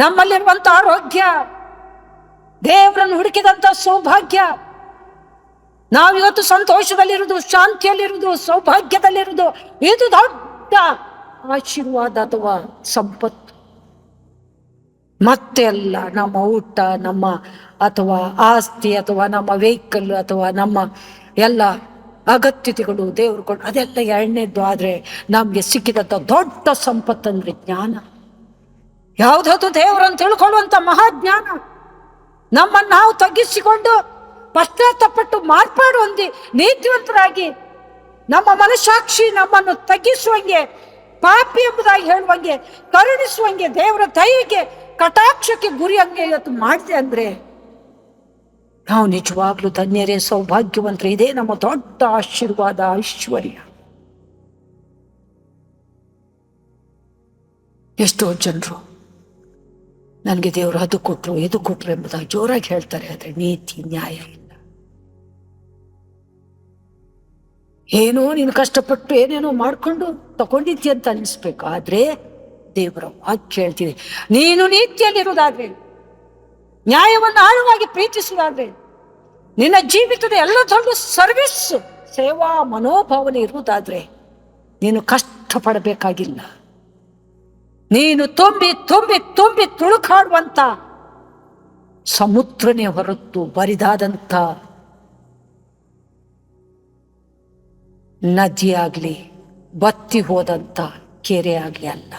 ನಮ್ಮಲ್ಲಿರುವಂತ ಆರೋಗ್ಯ, ದೇವರನ್ನು ಹುಡುಕಿದಂತ ಸೌಭಾಗ್ಯ, ನಾವಿವತ್ತು ಸಂತೋಷದಲ್ಲಿರುವುದು, ಶಾಂತಿಯಲ್ಲಿರುವುದು, ಸೌಭಾಗ್ಯದಲ್ಲಿರುವುದು, ಇದು ದೊಡ್ಡ ಆಶೀರ್ವಾದ ಅಥವಾ ಸಂಪತ್ತು. ಮತ್ತೆ ಅಲ್ಲ, ನಮ್ಮ ಊಟ, ನಮ್ಮ ಅಥವಾ ಆಸ್ತಿ, ಅಥವಾ ನಮ್ಮ ವೆಹಿಕಲ್, ಅಥವಾ ನಮ್ಮ ಎಲ್ಲ ಅಗತ್ಯತೆಗಳು ದೇವರು ಅದೆಲ್ಲ ಎರಡನೇದ್ದು ಆದರೆ ನಮಗೆ ಸಿಕ್ಕಿದಂಥ ದೊಡ್ಡ ಸಂಪತ್ತಂದ್ರೆ ಜ್ಞಾನ. ಯಾವುದಾದ್ರು ದೇವರನ್ನು ತಿಳ್ಕೊಳ್ಳುವಂಥ ಮಹಾಜ್ಞಾನ? ನಮ್ಮನ್ನು ನಾವು ತಗ್ಗಿಸಿಕೊಂಡು ಪಶ್ಚಾತ್ತಪಟ್ಟು ಮಾರ್ಪಾಡು ಹೊಂದಿ ನೀತಿವಂತರಾಗಿ ನಮ್ಮ ಮನಸಾಕ್ಷಿ ನಮ್ಮನ್ನು ತಗ್ಗಿಸುವಂಗೆ, ಪಾಪಿ ಎಂಬುದಾಗಿ ಹೇಳುವಂಗೆ, ಕರುಣಿಸುವಂಗೆ, ದೇವರ ದಯೆಗೆ, ಕಟಾಕ್ಷಕ್ಕೆ ಗುರಿಯಂಗೆ ಇವತ್ತು ಮಾಡಿದೆ ಅಂದರೆ ನಾವು ನಿಜವಾಗ್ಲೂ ಧನ್ಯರೇ, ಸೌಭಾಗ್ಯವಂತರು, ಇದೇ ನಮ್ಮ ದೊಡ್ಡ ಆಶೀರ್ವಾದ, ಐಶ್ವರ್ಯ. ಎಷ್ಟೋ ಜನರು ನನಗೆ ದೇವರು ಅದು ಕೊಟ್ಟರು ಇದು ಕೊಟ್ಟರು ಎಂಬುದಾಗಿ ಜೋರಾಗಿ ಹೇಳ್ತಾರೆ, ಆದರೆ ನೀತಿ ನ್ಯಾಯ ಇಲ್ಲ. ಏನೋ ನೀನು ಕಷ್ಟಪಟ್ಟು ಏನೇನೋ ಮಾಡಿಕೊಂಡು ತಗೊಂಡಿದ್ದಿ ಅಂತ ಅನಿಸ್ಬೇಕು, ಆದರೆ ದೇವರ ವಾಕ್ಯ ಹೇಳ್ತೀವಿ ನೀನು ನೀತಿಯಲ್ಲಿರುವುದಾದ್ರೆ, ನ್ಯಾಯವನ್ನು ಆಳವಾಗಿ ಪ್ರೀತಿಸುವುದಾದ್ರೆ, ನಿನ್ನ ಜೀವಿತದ ಎಲ್ಲ ದೊಡ್ಡ ಸರ್ವಿಸ್ ಸೇವಾ, ಮನೋಭಾವನೆ ಇರುವುದಾದ್ರೆ, ನೀನು ಕಷ್ಟಪಡಬೇಕಾಗಿಲ್ಲ. ನೀನು ತುಂಬಿ ತುಂಬಿ ತುಂಬಿ ತುಳುಕಾಡುವಂತ ಸಮುದ್ರನೇ ಹೊರತು ಬರಿದಾದಂಥ ನದಿಯಾಗಲಿ ಬತ್ತಿ ಹೋದಂಥ ಕೆರೆ ಆಗಲಿ ಅಲ್ಲ.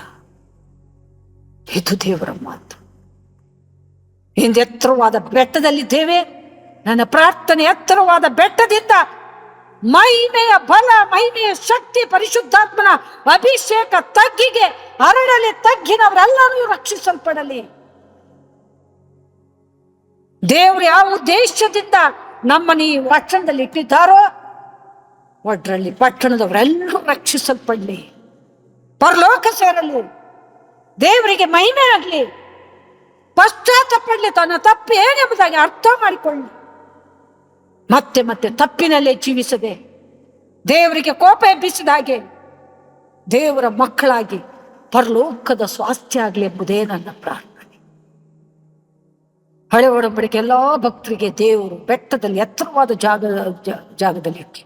ಇದು ದೇವರ ಮಾತು. ಹಿಂದೆತ್ತರವಾದ ಬೆಟ್ಟದಲ್ಲಿದ್ದೇವೆ. ನನ್ನ ಪ್ರಾರ್ಥನೆ ಎತ್ತರವಾದ ಬೆಟ್ಟದಿಂದ ಮಹಿಮೆಯ ಬಲ, ಮಹಿಮೆಯ ಶಕ್ತಿ, ಪರಿಶುದ್ಧಾತ್ಮನ ಅಭಿಷೇಕ ತಗ್ಗಿಗೆ ಹರಡಲಿ ತಗ್ಗಿನವರೆಲ್ಲರೂ ರಕ್ಷಿಸಲ್ಪಡಲಿ. ದೇವರು ಯಾವ ಉದ್ದೇಶದಿಂದ ನಮ್ಮನ್ನು ಈ ರಕ್ಷಣದಲ್ಲಿ ಇಟ್ಟಿದ್ದಾರೋ ಒಡ್ರಲ್ಲಿ ಪಟ್ಟಣದವರೆಲ್ಲರೂ ರಕ್ಷಿಸಲ್ಪಡಲಿ. ಪರಲೋಕ ಸೇರಲಿ. ದೇವರಿಗೆ ಮಹಿಮೆ ಆಗಲಿ ಪಶ್ಚಾತ್ತಪಡಲಿ ತನ್ನ ತಪ್ಪು ಏನೆಂಬುದಾಗಿ ಅರ್ಥ ಮಾಡಿಕೊಳ್ಳಿ. ಮತ್ತೆ ಮತ್ತೆ ತಪ್ಪಿನಲ್ಲೇ ಜೀವಿಸದೆ ದೇವರಿಗೆ ಕೋಪ ಎಬ್ಬಿಸಿದ ಹಾಗೆ ದೇವರ ಮಕ್ಕಳಾಗಿ ಪರಲೋಕದ ಸ್ವಾಸ್ಥ್ಯ ಆಗಲಿ ಎಂಬುದೇ ನನ್ನ ಪ್ರಾರ್ಥನೆ. ಹಳೆ ಒಡಂಬಡಿಕೆ ಎಲ್ಲ ಭಕ್ತರಿಗೆ ದೇವರು ಬೆಟ್ಟದಲ್ಲಿ ಎತ್ತರವಾದ ಜಾಗ ಜಾಗದಲ್ಲಿ ಇಟ್ಟಿ.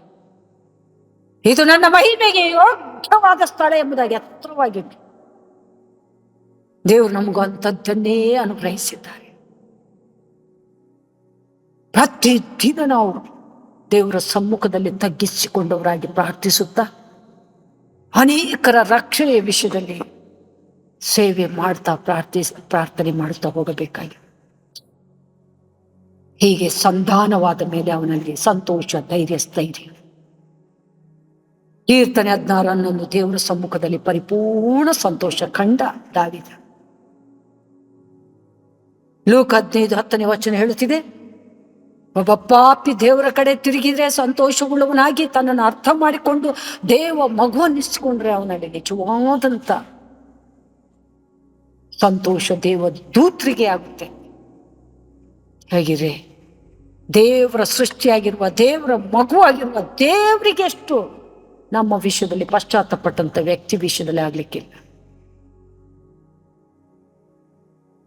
ಇದು ನನ್ನ ಮಹಿಮೆಗೆ ಯೋಗ್ಯವಾದ ಸ್ಥಳ ಎಂಬುದಾಗಿ ಎತ್ತರವಾಗಿ ದೇವರು ನಮಗೂ ಅಂಥದ್ದನ್ನೇ ಅನುಗ್ರಹಿಸಿದ್ದಾರೆ. ಪ್ರತಿದಿನ ನಾವು ದೇವರ ಸಮ್ಮುಖದಲ್ಲಿ ತಗ್ಗಿಸಿಕೊಂಡವರಾಗಿ ಪ್ರಾರ್ಥಿಸುತ್ತಾ ಅನೇಕರ ರಕ್ಷಣೆಯ ವಿಷಯದಲ್ಲಿ ಸೇವೆ ಮಾಡ್ತಾ ಪ್ರಾರ್ಥಿಸ್ ಪ್ರಾರ್ಥನೆ ಮಾಡುತ್ತಾ ಹೋಗಬೇಕಾಗಿ. ಹೀಗೆ ಸಂಧಾನವಾದ ಮೇಲೆ ಅವನಲ್ಲಿ ಸಂತೋಷ, ಧೈರ್ಯ, ಸ್ಥೈರ್ಯ. ಕೀರ್ತನೆ ಹದಿನಾರು ಹನ್ನೊಂದು ದೇವರ ಸಮ್ಮುಖದಲ್ಲಿ ಪರಿಪೂರ್ಣ ಸಂತೋಷ ಕಂಡ ದಾವಿದ. ಲೋಕ ಹದಿನೈದು ಹತ್ತನೇ ವಚನ ಹೇಳುತ್ತಿದೆ. ಒಬ್ಬ ಪಾಪಿ ದೇವರ ಕಡೆ ತಿರುಗಿದ್ರೆ ಸಂತೋಷವುಳ್ಳವನಾಗಿ ತನ್ನನ್ನು ಅರ್ಥ ಮಾಡಿಕೊಂಡು ದೇವ ಮಗುವನ್ನಿಸ್ಕೊಂಡ್ರೆ ಅವನಲ್ಲಿ ನಿಜವಾದಂತ ಸಂತೋಷ ದೇವ ದೂತ್ರಿಗೆ ಆಗುತ್ತೆ. ಹೇಗಿರಿ ದೇವರ ಸೃಷ್ಟಿಯಾಗಿರುವ, ದೇವರ ಮಗುವಾಗಿರುವ ದೇವರಿಗೆ ಎಷ್ಟು ನಮ್ಮ ವಿಷಯದಲ್ಲಿ ಪಶ್ಚಾತ್ತಪಟ್ಟಂತ ವ್ಯಕ್ತಿ ವಿಷಯದಲ್ಲಿ ಆಗ್ಲಿಕ್ಕಿಲ್ಲ.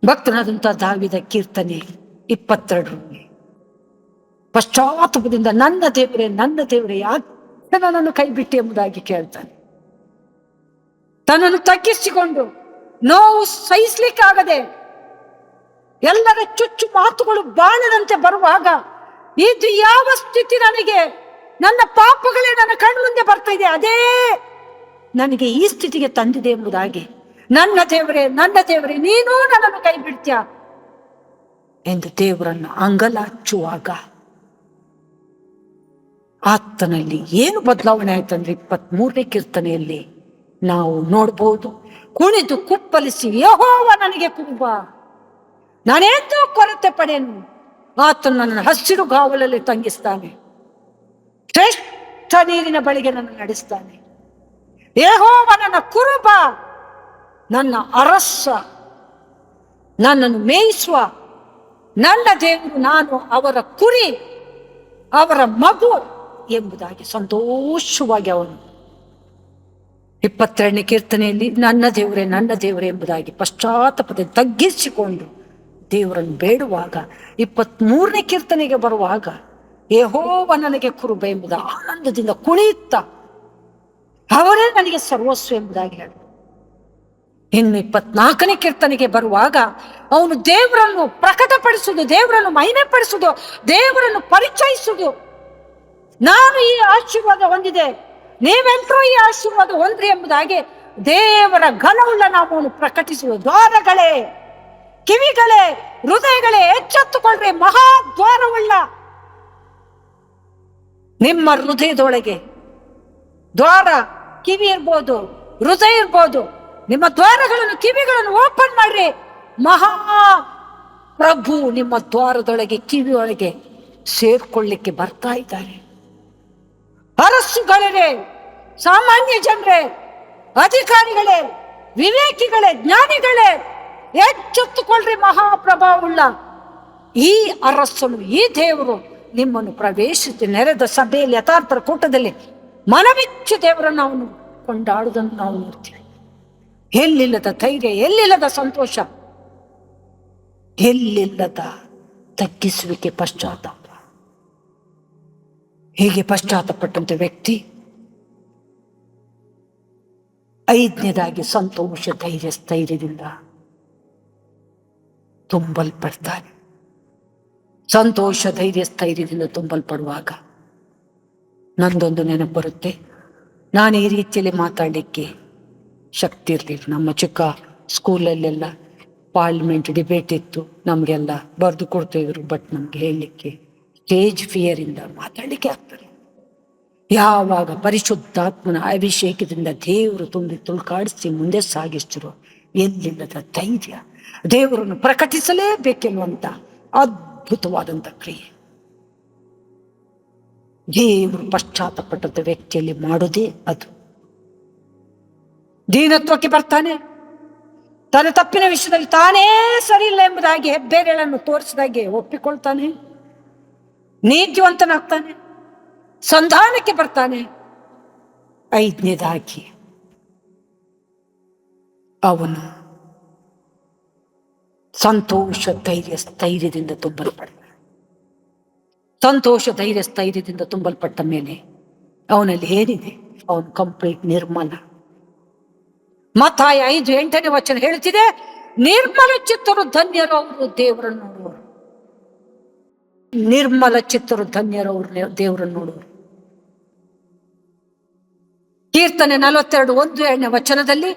ಭಕ್ತನಾದಂಥ ದಾವಿದ ಕೀರ್ತನೆ ಇಪ್ಪತ್ತೆರಡರಲ್ಲಿ ಪಶ್ಚಾತ್ತಾಪದಿಂದ ನನ್ನ ದೇವರೇ ನನ್ನ ದೇವರೇ, ಯಾಕೆ ನನ್ನನ್ನು ಕೈ ಬಿಟ್ಟು ಎಂಬುದಾಗಿ ಕೇಳ್ತಾನೆ. ತನ್ನನ್ನು ತಗ್ಗಿಸಿಕೊಂಡು ನೋವು ಸಹಿಸ್ಲಿಕ್ಕಾಗದೆ ಎಲ್ಲರ ಚುಚ್ಚು ಮಾತುಗಳು ಬಾಣದಂತೆ ಬರುವಾಗ ಇದು ಯಾವ ಸ್ಥಿತಿ ನನಗೆ? ನನ್ನ ಪಾಪಗಳೇ ನನ್ನ ಕಣ್ಮುಂದೆ ಬರ್ತಾ ಇದೆ, ಅದೇ ನನಗೆ ಈ ಸ್ಥಿತಿಗೆ ತಂದಿದೆ ಎಂಬುದಾಗಿ. ನನ್ನ ದೇವರೇ ನನ್ನ ದೇವರೇ, ನೀನು ನನ್ನನ್ನು ಕೈ ಬಿಡ್ತೀಯ ಎಂದು ದೇವರನ್ನು ಅಂಗಲಾಚುವಾಗ ಆತನಲ್ಲಿ ಏನು ಬದಲಾವಣೆ ಆಯ್ತಂದ್ರೆ ಇಪ್ಪತ್ತ್ ಮೂರನೇ ಕೀರ್ತನೆಯಲ್ಲಿ? ನಾವು ನೋಡ್ಬೋದು, ಕುಣಿದು ಕುಪ್ಪಲಿಸಿ, ಯಹೋವ ನನಗೆ ಕುರುಬ ನಾನೇಂದೂ ಕೊರತೆ ಪಡೆಯನು. ಆತನು ನನ್ನ ಹಸಿರು ಗಾವಲಲ್ಲಿ ತಂಗಿಸ್ತಾನೆ. ಶ್ರೇಷ್ಠ ನೀರಿನ ಬಳಿಗೆ ನನ್ನ ನಡೆಸ್ತಾನೆ. ಯಹೋವ ನನ್ನ ಕುರುಬ, ನನ್ನ ಅರಸ, ನನ್ನನ್ನು ಮೇಯಿಸುವ. ನನ್ನ ದೇವರು ನಾನು, ಅವರ ಕುರಿ, ಅವರ ಮಗು. ಎಂಬುದಾಗಿ ಸಂತೋಷವಾಗಿ ಅವನು. ಇಪ್ಪತ್ತೆರಡನೇ ಕೀರ್ತನೆಯಲ್ಲಿ ನನ್ನ ದೇವರೇ ನನ್ನ ದೇವರೇ ಎಂಬುದಾಗಿ ಪಶ್ಚಾತ್ತಾಪದ ತಗ್ಗಿಸಿಕೊಂಡು ದೇವರನ್ನು ಬೇಡುವಾಗ ಇಪ್ಪತ್ಮೂರನೇ ಕೀರ್ತನೆಗೆ ಬರುವಾಗ ಏಹೋವ ನನಗೆ ಕುರುಬ ಎಂಬುದ ಆನಂದದಿಂದ ಕುಣಿಯುತ್ತ ಅವರೇ ನನಗೆ ಸರ್ವಸ್ವ ಎಂಬುದಾಗಿ ಹೇಳ. ಇನ್ನು ಇಪ್ಪತ್ನಾಲ್ಕನೇ ಕೀರ್ತನೆಗೆ ಬರುವಾಗ, ಅವನು ದೇವರನ್ನು ಪ್ರಕಟಪಡಿಸುವುದು, ದೇವರನ್ನು ಮಹಿಮೆ ಪಡಿಸುವುದು ದೇವರನ್ನು ಪರಿಚಯಿಸುವುದು ನಾನು ಈ ಆಶೀರ್ವಾದ ಹೊಂದಿದೆ. ನೀವೆಲ್ಲರೂ ಈ ಆಶೀರ್ವಾದ ಹೊಂದ್ರಿ ಎಂಬುದಾಗಿ ದೇವರ ಘನವುಳ್ಳ ನಾಮವನ್ನು ಪ್ರಕಟಿಸುವ ದ್ವಾರಗಳೇ, ಕಿವಿಗಳೇ, ಹೃದಯಗಳೇ ಎಚ್ಚೆತ್ತುಕೊಳ್ಳ್ರಿ. ಮಹಾದ್ವಾರವುಳ್ಳ ನಿಮ್ಮ ಹೃದಯದೊಳಗೆ ದ್ವಾರ, ಕಿವಿ ಇರ್ಬೋದು, ಹೃದಯ ಇರ್ಬೋದು, ನಿಮ್ಮ ದ್ವಾರಗಳನ್ನು, ಕಿವಿಗಳನ್ನು ಓಪನ್ ಮಾಡ್ರಿ. ಮಹಾ ಪ್ರಭು ನಿಮ್ಮ ದ್ವಾರದೊಳಗೆ, ಕಿವಿಯೊಳಗೆ ಸೇರ್ಕೊಳ್ಳಿಕ್ಕೆ ಬರ್ತಾ ಇದ್ದಾರೆ. ಅರಸುಗಳೇ, ಸಾಮಾನ್ಯ ಜನರೇ, ಅಧಿಕಾರಿಗಳೇ, ವಿವೇಕಿಗಳೇ, ಜ್ಞಾನಿಗಳೇ, ಎಚ್ಚೆತ್ತುಕೊಳ್ಳ್ರಿ ಮಹಾಪ್ರಭಾವುಳ್ಳ. ಈ ಅರಸನು, ಈ ದೇವರು ನಿಮ್ಮನ್ನು ಪ್ರವೇಶಿಸಿ ನೆರೆದ ಸಭೆಯಲ್ಲಿ, ಯಥಾರ್ಥರ ಕೂಟದಲ್ಲಿ ಮನವಿಚ್ಚು ದೇವರನ್ನು ಅವನು ಕೊಂಡಾಡುವುದನ್ನು ನಾವು ನೋಡ್ತೀವಿ. ಎಲ್ಲಿಲ್ಲದ ಧೈರ್ಯ, ಎಲ್ಲಿಲ್ಲದ ಸಂತೋಷ, ಎಲ್ಲಿಲ್ಲದ ತಗ್ಗಿಸುವಿಕೆ ಪಶ್ಚಾತ್ತಾಪ. ಹೀಗೆ ಪಶ್ಚಾತ್ತಪಟ್ಟಂತ ವ್ಯಕ್ತಿ ಐದನೇದಾಗಿ ಸಂತೋಷ, ಧೈರ್ಯ, ಸ್ಥೈರ್ಯದಿಂದ ತುಂಬಲ್ಪಡ್ತಾನೆ. ಸಂತೋಷ, ಧೈರ್ಯ, ಸ್ಥೈರ್ಯದಿಂದ ತುಂಬಲ್ಪಡುವಾಗ ನಂದೊಂದು ನೆನಪು ಬರುತ್ತೆ. ನಾನು ಈ ರೀತಿಯಲ್ಲಿ ಮಾತಾಡಲಿಕ್ಕೆ ಶಕ್ತಿ ಇರಲಿಲ್ಲ. ನಮ್ಮ ಚಿಕ್ಕ ಸ್ಕೂಲಲ್ಲೆಲ್ಲ ಪಾರ್ಲಿಮೆಂಟ್ ಡಿಬೇಟ್ ಇತ್ತು. ನಮಗೆಲ್ಲ ಬರೆದು ಕೊಡ್ತಿದ್ರು ಬಟ್ ನಮಗೆ ಹೇಳಲಿಕ್ಕೆ ಸ್ಟೇಜ್ ಫಿಯರಿಂದ ಮಾತಾಡಲಿಕ್ಕೆ ಆಗ್ತದೆ. ಯಾವಾಗ ಪರಿಶುದ್ಧಾತ್ಮನ ಅಭಿಷೇಕದಿಂದ ದೇವರು ತುಂಬಿ ತುಳ್ಕಾಡಿಸಿ ಮುಂದೆ ಸಾಗಿಸ್ತಿರೋ ಎಲ್ಲಿಲ್ಲದ ಧೈರ್ಯ ದೇವರನ್ನು ಪ್ರಕಟಿಸಲೇಬೇಕೆನ್ನುವಂತ ಅದ್ಭುತವಾದಂಥ ಕ್ರಿಯೆ. ದೇವರು ಪಶ್ಚಾತ್ತಪಟ್ಟಂಥ ವ್ಯಕ್ತಿಯಲ್ಲಿ ಮಾಡೋದೇ ಅದು. ದೀನತ್ವಕ್ಕೆ ಬರ್ತಾನೆ. ತನ್ನ ತಪ್ಪಿನ ವಿಷಯದಲ್ಲಿ ತಾನೇ ಸರಿ ಇಲ್ಲ ಎಂಬುದಾಗಿ ಹೆಬ್ಬೇರೆಗಳನ್ನು ತೋರಿಸಿದಾಗೆ ಒಪ್ಪಿಕೊಳ್ತಾನೆ. ನೀತಿವಂತನಾಗ್ತಾನೆ, ಸಂಧಾನಕ್ಕೆ ಬರ್ತಾನೆ. ಐದನೇದಾಗಿ, ಅವನು ಸಂತೋಷ ಧೈರ್ಯ ಸ್ಥೈರ್ಯದಿಂದ ತುಂಬಲ್ಪಡ್ತಾನೆ ಸಂತೋಷ ಧೈರ್ಯ ಸ್ಥೈರ್ಯದಿಂದ ತುಂಬಲ್ಪಟ್ಟ ಮೇಲೆ ಅವನಲ್ಲಿ ಏನಿದೆ? ಅವನು ಕಂಪ್ಲೀಟ್ ನಿರ್ಮಲ. ಮತ್ತಾಯ ಐದು ಎಂಟನೇ ವಚನ ಹೇಳ್ತಿದೆ, ನಿರ್ಮಲ ಚಿತ್ತರು ಧನ್ಯರು, ಅವರು ದೇವರನ್ನು ನೋಡುವರು. ನಿರ್ಮಲ ಚಿತ್ತರು ಧನ್ಯರು ಅವರು ದೇವರನ್ನು ನೋಡುವರು ಕೀರ್ತನೆ ನಲವತ್ತೆರಡು ಒಂದು ಎರಡನೇ ವಚನದಲ್ಲಿ,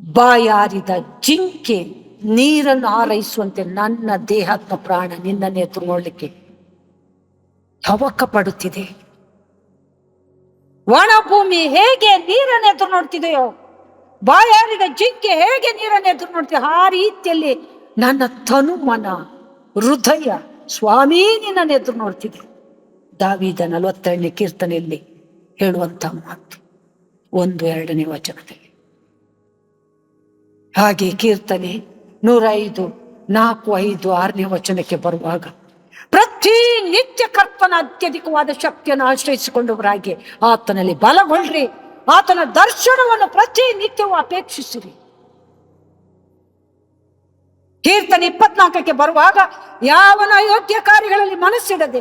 ಬಾಯಾರಿದ ಜಿಂಕೆ ನೀರನ್ನು ಹಾರೈಸುವಂತೆ ನನ್ನ ದೇಹಾತ್ಮ ಪ್ರಾಣ ನಿನ್ನನ್ನು ಎದುರು ನೋಡ್ಲಿಕ್ಕೆ ತವಕ ಪಡುತ್ತಿದೆ ಒಣಭೂಮಿ ಹೇಗೆ ನೀರನ್ನು ಎದುರು ನೋಡ್ತಿದೆಯೋ, ಬಾಯಾರಿದ ಜಿಂಕೆ ಹೇಗೆ ನೀರನ್ನು ಎದುರು ನೋಡ್ತಿದೆ, ಆ ರೀತಿಯಲ್ಲಿ ನನ್ನ ತನು ಮನ ಹೃದಯ ಸ್ವಾಮಿ ನಿನ್ನನ್ನು ಎದುರು ನೋಡ್ತಿದೆ ದಾವಿದ ನಲವತ್ತೆರಡನೇ ಕೀರ್ತನೆಯಲ್ಲಿ ಹೇಳುವಂತ ಮಾತು, ಒಂದು ಎರಡನೇ ವಚನದಲ್ಲಿ. ಹಾಗೆ ಕೀರ್ತನೆ ನೂರ ಐದು ನಾಲ್ಕು, ಐದು, ಆರನೇ ವಚನಕ್ಕೆ ಬರುವಾಗ, ಪ್ರತಿ ನಿತ್ಯ ಕರ್ತನ ಅತ್ಯಧಿಕವಾದ ಶಕ್ತಿಯನ್ನು ಆಶ್ರಯಿಸಿಕೊಂಡವರಾಗಿ ಆತನಲ್ಲಿ ಬಲಗೊಳ್ರಿ ಆತನ ದರ್ಶನವನ್ನು ಪ್ರತಿ ನಿತ್ಯವೂ ಅಪೇಕ್ಷಿಸಿರಿ. ಕೀರ್ತನೆ ಇಪ್ಪತ್ನಾಲ್ಕಕ್ಕೆ ಬರುವಾಗ ಯಾವನ ಯೋಗ್ಯ ಕಾರ್ಯಗಳಲ್ಲಿ ಮನಸ್ಸಿಡದೆ,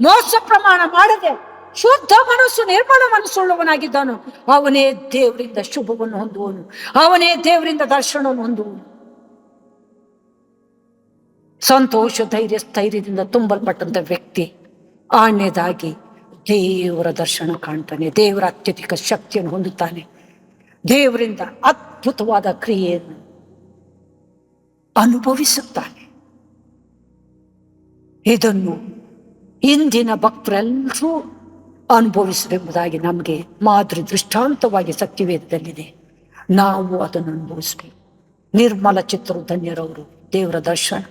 ಮೋಸ ಪ್ರಮಾಣ ಮಾಡದೆ, ಶುದ್ಧ ಮನಸ್ಸು, ನಿರ್ಮಲ ಮನಸ್ಸುಳ್ಳವನಾಗಿದ್ದಾನು, ಅವನೇ ದೇವರಿಂದ ಶುಭವನ್ನು ಹೊಂದುವನು. ಅವನೇ ದೇವರಿಂದ ದರ್ಶನವನ್ನು ಹೊಂದುವನು. ಸಂತೋಷ, ಧೈರ್ಯ, ಸ್ಥೈರ್ಯದಿಂದ ತುಂಬಲ್ಪಟ್ಟಂತ ವ್ಯಕ್ತಿ ಆಣ್ಯದಾಗಿ ದೇವರ ದರ್ಶನ ಕಾಣ್ತಾನೆ, ದೇವರ ಅತ್ಯಧಿಕ ಶಕ್ತಿಯನ್ನು ಹೊಂದುತ್ತಾನೆ. ದೇವರಿಂದ ಅದ್ಭುತವಾದ ಕ್ರಿಯೆಯನ್ನು ಅನುಭವಿಸುತ್ತಾನೆ. ಇದನ್ನು ಇಂದಿನ ಭಕ್ತರೆಲ್ಲರೂ ಅನುಭವಿಸಬೇಕೆಂಬುದಾಗಿ ನಮಗೆ ಮಾದರಿ ದೃಷ್ಟಾಂತವಾಗಿ ಸತ್ಯವೇದದಲ್ಲಿದೆ. ನಾವು ಅದನ್ನು ಅನುಭವಿಸಬೇಕು ನಿರ್ಮಲ ಚಿತ್ರರು ಧನ್ಯರವರು ದೇವರ ದರ್ಶನ.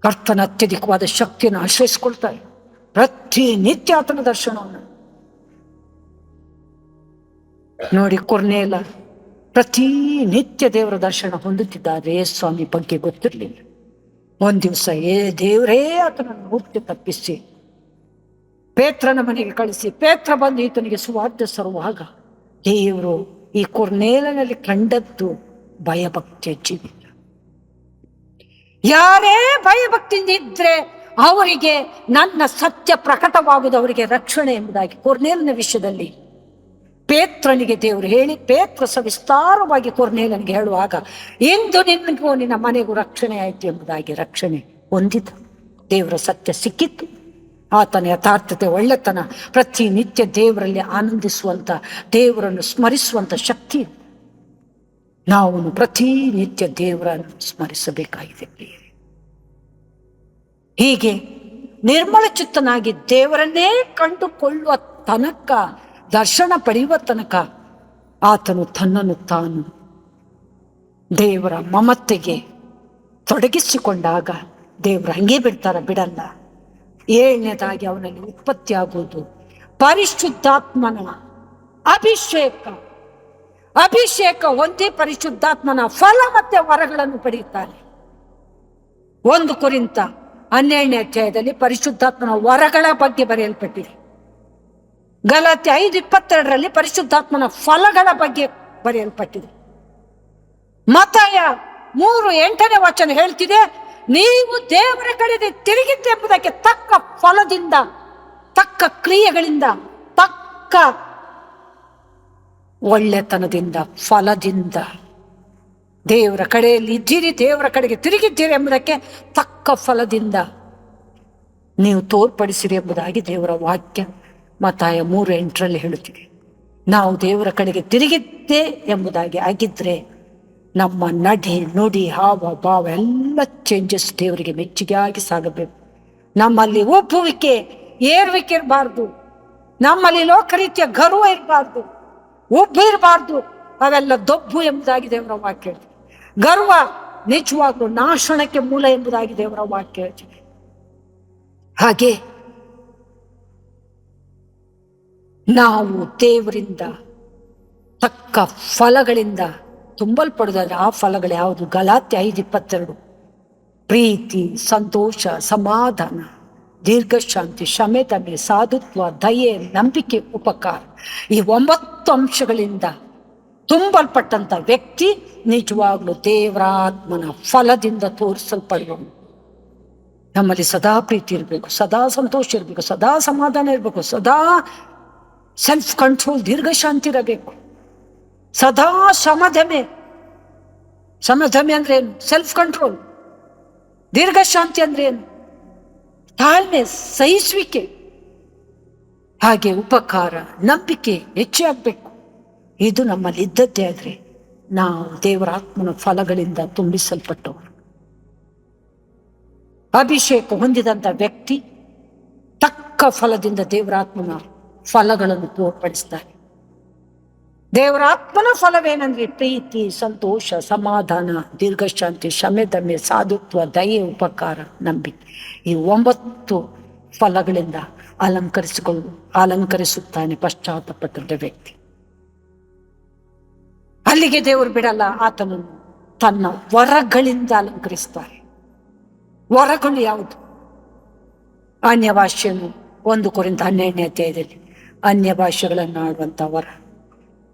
ಕರ್ತನ ಅತ್ಯಧಿಕವಾದ ಶಕ್ತಿಯನ್ನು ಆಶ್ರಯಿಸಿಕೊಳ್ತಾರೆ. ಪ್ರತಿ ನಿತ್ಯ ಆತನ ದರ್ಶನವನ್ನು. ನೋಡಿ, ಕೊರ್ನೇಲ ಪ್ರತಿ ನಿತ್ಯ ದೇವರ ದರ್ಶನ ಹೊಂದುತ್ತಿದ್ದಾರೆ. ಸ್ವಾಮಿ ಬಗ್ಗೆ ಗೊತ್ತಿರಲಿಲ್ಲ ಒಂದ್ ದಿವಸ ಏ ದೇವರೇ, ಆತನನ್ನು ಮುಕ್ತಿ ತಪ್ಪಿಸಿ. ಪೇತ್ರನ ಮನೆಗೆ ಕಳಿಸಿ. ಪೇತ್ರ ಬಂದು ಈತನಿಗೆ ಸುವಾರ್ತೆ ಸರುವಾಗ ದೇವರು ಈ ಕೊರ್ನೇಲನಲ್ಲಿ ಕಂಡದ್ದು ಭಯಭಕ್ತಿಯ ಜೀವಿತ. ಯಾರೇ ಭಯಭಕ್ತಿಯಿಂದ ಇದ್ರೆ ಅವರಿಗೆ ನನ್ನ ಸತ್ಯ ಪ್ರಕಟವಾಗುವುದು ಅವರಿಗೆ ರಕ್ಷಣೆ ಎಂಬುದಾಗಿ ಕೊರ್ನೇಲನ ವಿಷಯದಲ್ಲಿ ಪೇತ್ರನಿಗೆ ದೇವರು ಹೇಳಿ, ಪೇತ್ರ ಸವಿಸ್ತಾರವಾಗಿ ಕೊರ್ನೇಲನಿಗೆ ಹೇಳುವಾಗ, ಇಂದು ನಿನಗೂ ನಿನ್ನ ಮನೆಗೂ ರಕ್ಷಣೆ ಆಯಿತು ಎಂಬುದಾಗಿ ರಕ್ಷಣೆ ಹೊಂದಿದ ದೇವರ ಸತ್ಯ ಸಿಕ್ಕಿತ್ತು. ಆತನ ಯಥಾರ್ಥತೆ, ಒಳ್ಳೆತನ, ಪ್ರತಿನಿತ್ಯ ದೇವರಲ್ಲಿ ಆನಂದಿಸುವಂಥ ದೇವರನ್ನು ಸ್ಮರಿಸುವಂಥ ಶಕ್ತಿ ನಾವು ಪ್ರತಿನಿತ್ಯ ದೇವರನ್ನು ಸ್ಮರಿಸಬೇಕಾಗಿದೆ. ಹೀಗೆ ನಿರ್ಮಲ ಚಿತ್ತನಾಗಿ ದೇವರನ್ನೇ ಕಂಡುಕೊಳ್ಳುವ ತನಕ ದರ್ಶನ ಪಡೆಯುವ ತನಕ ಆತನು ತನ್ನನ್ನು ತಾನು ದೇವರ ಮಮತೆಗೆ ತೊಡಗಿಸಿಕೊಂಡಾಗ ದೇವರು ಹಂಗೆ ಬಿಡ್ತಾರ, ಬಿಡಲ್ಲ. ಏಳನೇದಾಗಿ ಅವನಲ್ಲಿ ಉತ್ಪತ್ತಿ ಆಗುವುದು ಪರಿಶುದ್ಧಾತ್ಮನ ಅಭಿಷೇಕ. ಅಭಿಷೇಕ ಒಂದೇ ಪರಿಶುದ್ಧಾತ್ಮನ ಫಲ ಮತ್ತೆ ವರಗಳನ್ನು ಪಡೆಯುತ್ತಾನೆ. ಒಂದು ಕುರಿತ ಹನ್ನೆರಡನೇ ಅಧ್ಯಾಯದಲ್ಲಿ ಪರಿಶುದ್ಧಾತ್ಮನ ವರಗಳ ಬಗ್ಗೆ ಬರೆಯಲ್ಪಟ್ಟಿದೆ. ಗಲಾತೆ ಐದು ಇಪ್ಪತ್ತೆರಡರಲ್ಲಿ ಪರಿಶುದ್ಧಾತ್ಮನ ಫಲಗಳ ಬಗ್ಗೆ ಬರೆಯಲ್ಪಟ್ಟಿದೆ. ಮತಾಯ ಮೂರು ಎಂಟನೇ ವಚನ ಹೇಳ್ತಿದೆ, ನೀವು ದೇವರ ಕಡೆಗೆ ತಿರುಗಿದ್ದೆಂಬುದಕ್ಕೆ ತಕ್ಕ ಫಲದಿಂದ, ತಕ್ಕ ಕ್ರಿಯೆಗಳಿಂದ, ತಕ್ಕ ಒಳ್ಳೆತನದಿಂದ, ಫಲದಿಂದ ದೇವರ ಕಡೆಯಲ್ಲಿ ಇದ್ದೀರಿ, ದೇವರ ಕಡೆಗೆ ತಿರುಗಿದ್ದೀರಿ ಎಂಬುದಕ್ಕೆ ತಕ್ಕ ಫಲದಿಂದ ನೀವು ತೋರ್ಪಡಿಸಿರಿ ಎಂಬುದಾಗಿ ದೇವರ ವಾಕ್ಯ ಮತಾಯ ಮೂರು ಎಂಟರಲ್ಲಿ ಹೇಳುತ್ತಿದೆ. ನಾವು ದೇವರ ಕಡೆಗೆ ತಿರುಗಿದ್ದೆ ಎಂಬುದಾಗಿ ಆಗಿದ್ರೆ ನಮ್ಮ ನಡೆ, ನುಡಿ, ಹಾವ, ಭಾವ ಎಲ್ಲ ಚೇಂಜಸ್ ದೇವರಿಗೆ ಮೆಚ್ಚುಗೆಯಾಗಿ ಸಾಗಬೇಕು. ನಮ್ಮಲ್ಲಿ ಒಪ್ಪುವಿಕೆ, ಏರ್ವಿಕೆ ಇರಬಾರ್ದು. ನಮ್ಮಲ್ಲಿ ಲೋಕ ರೀತಿಯ ಗರ್ವ ಇರಬಾರ್ದು. ಒಬ್ಬ ಇರಬಾರ್ದು. ಅವೆಲ್ಲ ದೊಬ್ಬು ಎಂಬುದಾಗಿ ದೇವರ ವಾಕ್ಯ ಗರ್ವ ನಿಜವಾಗ್ಲೂ ನಾಶನಕ್ಕೆ ಮೂಲ ಎಂಬುದಾಗಿ ದೇವರ ವಾಕ್ಯ ಹಾಗೆ ನಾವು ದೇವರಿಂದ ತಕ್ಕ ಫಲಗಳಿಂದ ತುಂಬಲ್ಪಡೋದಾದ್ರೆ ಆ ಫಲಗಳು ಯಾವುದು? ಗಲಾತಿ ಐದು ಇಪ್ಪತ್ತೆರಡು. ಪ್ರೀತಿ, ಸಂತೋಷ, ಸಮಾಧಾನ, ದೀರ್ಘಶಾಂತಿ, ಕ್ಷಮೆ ತಮೆ ಸಾಧುತ್ವ, ದಯೆ, ನಂಬಿಕೆ, ಉಪಕಾರ. ಈ ಒಂಬತ್ತು ಅಂಶಗಳಿಂದ ತುಂಬಲ್ಪಟ್ಟಂತ ವ್ಯಕ್ತಿ ನಿಜವಾಗ್ಲೂ ದೇವರಾತ್ಮನ ಫಲದಿಂದ ತೋರಿಸಲ್ಪಡುವನು. ನಮ್ಮಲ್ಲಿ ಸದಾ ಪ್ರೀತಿ ಇರಬೇಕು, ಸದಾ ಸಂತೋಷ ಇರಬೇಕು, ಸದಾ ಸಮಾಧಾನ ಇರಬೇಕು, ಸದಾ ಸೆಲ್ಫ್ ಕಂಟ್ರೋಲ್ ದೀರ್ಘಶಾಂತಿ ಇರಬೇಕು ಸದಾ ಸಮಧಮೆ ಸಮಧಮೆ ಅಂದ್ರೆ ಏನು ಸೆಲ್ಫ್ ಕಂಟ್ರೋಲ್ ದೀರ್ಘಶಾಂತಿ ಅಂದ್ರೆ ಏನು ತಾಳ್ಮೆ, ಸಹಿಸುವಿಕೆ. ಹಾಗೆ ಉಪಕಾರ, ನಂಬಿಕೆ ಹೆಚ್ಚಾಗಬೇಕು ಇದು ನಮ್ಮಲ್ಲಿ ಇದ್ದದ್ದೇ ಆದ್ರೆ ನಾವು ದೇವರ ಆತ್ಮನ ಫಲಗಳಿಂದ ತುಂಬಿಸಲ್ಪಟ್ಟವರು. ಅಭಿಷೇಕ ಹೊಂದಿದಂಥ ವ್ಯಕ್ತಿ ತಕ್ಕ ಫಲದಿಂದ ದೇವರಾತ್ಮನ ಫಲಗಳನ್ನು ತೋರ್ಪಡಿಸ್ತಾರೆ. ದೇವರಾತ್ಮನ ಫಲವೇನಂದ್ರೆ ಪ್ರೀತಿ, ಸಂತೋಷ, ಸಮಾಧಾನ, ದೀರ್ಘಶಾಂತಿ ಶಮೆ ದಮೆ ಸಾಧುತ್ವ, ದಯೆ, ಉಪಕಾರ, ನಂಬಿಕೆ ಈ ಒಂಬತ್ತು ಫಲಗಳಿಂದ ಅಲಂಕರಿಸಿಕೊಂಡು ಅಲಂಕರಿಸುತ್ತಾನೆ ಪಶ್ಚಾತ್ತಪಟ್ಟಂತ ವ್ಯಕ್ತಿ. ಅಲ್ಲಿಗೆ ದೇವರು ಬಿಡಲ್ಲ ಆತನನ್ನು ತನ್ನ ವರಗಳಿಂದ ಅಲಂಕರಿಸ್ತಾರೆ. ವರಗಳು ಯಾವುದು? ಅನ್ಯ ಭಾಷೆಯನ್ನು ಒಂದು ಕುರಿತ ಹನ್ನೆರಡನೇ ಅಧ್ಯಾಯದಲ್ಲಿ ಅನ್ಯ ಭಾಷೆಗಳನ್ನು ಆಡುವಂಥ ವರ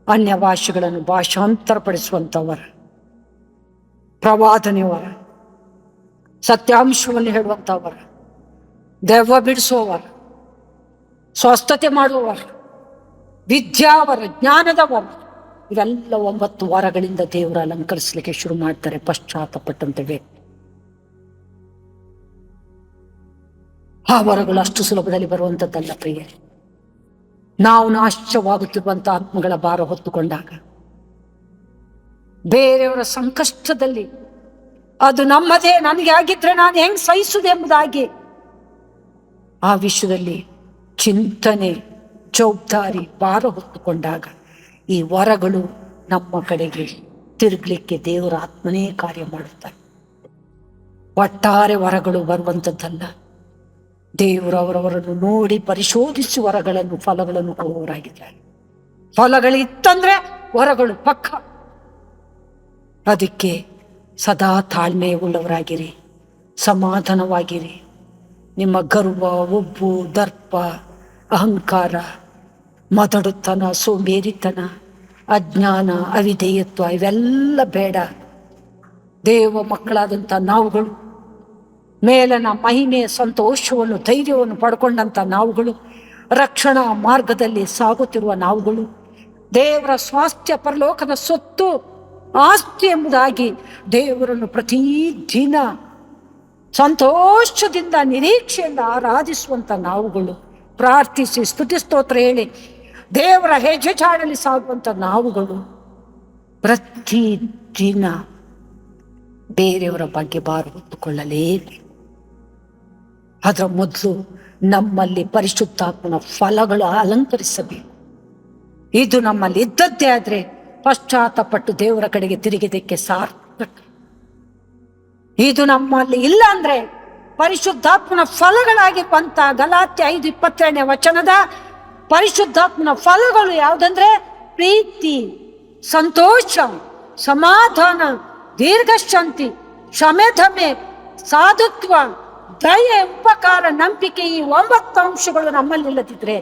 ಅನ್ಯ ಭಾಷೆಗಳನ್ನು ಭಾಷಾಂತರಪಡಿಸುವಂಥ ವರ ಪ್ರವಾದನೆ ವರ ಸತ್ಯಾಂಶವನ್ನು ಹೇಳುವಂಥ ವರ ದೆವ್ವ ಬಿಡಿಸುವವರ, ಸ್ವಸ್ಥತೆ ಮಾಡುವವರ, ವಿದ್ಯಾವರ ಜ್ಞಾನದ ವರ ಇವೆಲ್ಲ ಒಂಬತ್ತು ವಾರಗಳಿಂದ ದೇವರು ಅಲಂಕರಿಸಲಿಕ್ಕೆ ಶುರು ಮಾಡ್ತಾರೆ ಪಶ್ಚಾತ್ತಪಟ್ಟಂತೆ ವ್ಯಕ್ತಿ ಆ ವರಗಳು ಅಷ್ಟು ಸುಲಭದಲ್ಲಿ ಬರುವಂಥದ್ದಲ್ಲ ಪ್ರಿಯ ನಾವು ನಾಶವಾಗುತ್ತಿರುವಂಥ ಆತ್ಮಗಳ ಭಾರ ಹೊತ್ತುಕೊಂಡಾಗ. ಬೇರೆಯವರ ಸಂಕಷ್ಟದಲ್ಲಿ ಅದು ನಮ್ಮದೇ, ನನಗೆ ಆಗಿದ್ರೆ ನಾನು ಹೆಂಗ್ ಸಹಿಸುದೆ ಎಂಬುದಾಗಿ ಆ ವಿಷಯದಲ್ಲಿ ಚಿಂತನೆ, ಜವಾಬ್ದಾರಿ, ಭಾರ ಹೊತ್ತುಕೊಂಡಾಗ ಈ ವರಗಳು ನಮ್ಮ ಕಡೆಗೆ ತಿರುಗಲಿಕ್ಕೆ ದೇವರ ಆತ್ಮನೇ ಕಾರ್ಯ ಮಾಡುತ್ತಾರೆ. ಒಟ್ಟಾರೆ ವರಗಳು ಬರುವಂಥದ್ದಲ್ಲ. ದೇವರು ಅವರವರನ್ನು ನೋಡಿ ಪರಿಶೋಧಿಸಿ ವರಗಳನ್ನು, ಫಲಗಳನ್ನು ಕೊಡುವವರಾಗಿದ್ದಾರೆ. ಫಲಗಳಿತ್ತಂದ್ರೆ ವರಗಳು ಪಕ್ಕ. ಅದಕ್ಕೆ ಸದಾ ತಾಳ್ಮೆ ಉಳ್ಳವರಾಗಿರಿ ಸಮಾಧಾನವಾಗಿರಿ. ನಿಮ್ಮ ಗರ್ವ, ಒಬ್ಬು, ದರ್ಪ, ಅಹಂಕಾರ, ಮದಡುತನ, ಸೋಂಬೇರಿತನ, ಅಜ್ಞಾನ, ಅವಿಧೇಯತ್ವ, ಇವೆಲ್ಲ ಬೇಡ. ದೇವ ಮಕ್ಕಳಾದಂಥ ನಾವುಗಳು ಮೇಲನ ಮಹಿಮೆ ಸಂತೋಷವನ್ನು ಧೈರ್ಯವನ್ನು ಪಡ್ಕೊಂಡಂಥ ನಾವುಗಳು, ರಕ್ಷಣಾ ಮಾರ್ಗದಲ್ಲಿ ಸಾಗುತ್ತಿರುವ ನಾವುಗಳು, ದೇವರ ಸ್ವಾಸ್ಥ್ಯ ಪರಲೋಕದ ಸೊತ್ತು ಆಸ್ತಿ ಎಂಬುದಾಗಿ ದೇವರನ್ನು ಪ್ರತಿ ದಿನ ಸಂತೋಷದಿಂದ ನಿರೀಕ್ಷೆಯಿಂದ ಆರಾಧಿಸುವಂಥ ನಾವುಗಳು. ಪ್ರಾರ್ಥಿಸಿ, ಸ್ತುತಿ ಸ್ತೋತ್ರ ಹೇಳಿ. ದೇವರ ಹೆಜ್ಜೆ ಚಾಡಲಿ ಸಾಗುವಂಥ ನಾವುಗಳು ಪ್ರತಿದಿನ ಬೇರೆಯವರ ಬಗ್ಗೆ ಬಾರು ಹೊತ್ತುಕೊಳ್ಳಲೇಬೇಕು. ಅದರ ಮೊದಲು ನಮ್ಮಲ್ಲಿ ಪರಿಶುದ್ಧಾತ್ಮನ ಫಲಗಳು ಅಲಂಕರಿಸಬೇಕು. ಇದು ನಮ್ಮಲ್ಲಿ ಇದ್ದದ್ದೇ ಆದರೆ ಪಶ್ಚಾತ್ತಪಟ್ಟು ದೇವರ ಕಡೆಗೆ ತಿರುಗಿದಕ್ಕೆ ಸಾರ್ಥಕ. ಇದು ನಮ್ಮಲ್ಲಿ ಇಲ್ಲ ಅಂದ್ರೆ ಪರಿಶುದ್ಧಾತ್ಮನ ಫಲಗಳಾಗಿ ಬಂತ ಗಲಾತ್ಯ ಐದು ಇಪ್ಪತ್ತೆರಡನೇ ವಚನದ ಪರಿಶುದ್ಧಾತ್ಮನ ಫಲಗಳು ಯಾವುದಂದ್ರೆ ಪ್ರೀತಿ, ಸಂತೋಷ, ಸಮಾಧಾನ, ದೀರ್ಘಶಾಂತಿ, ಕ್ಷಮೆಧಮೆ, ಸಾಧುತ್ವ ದಯೆ, ಉಪಕಾರ, ನಂಬಿಕೆ ಈ ಒಂಬತ್ತು ಅಂಶಗಳು ನಮ್ಮಲ್ಲಿಲ್ಲದಿದ್ರೆ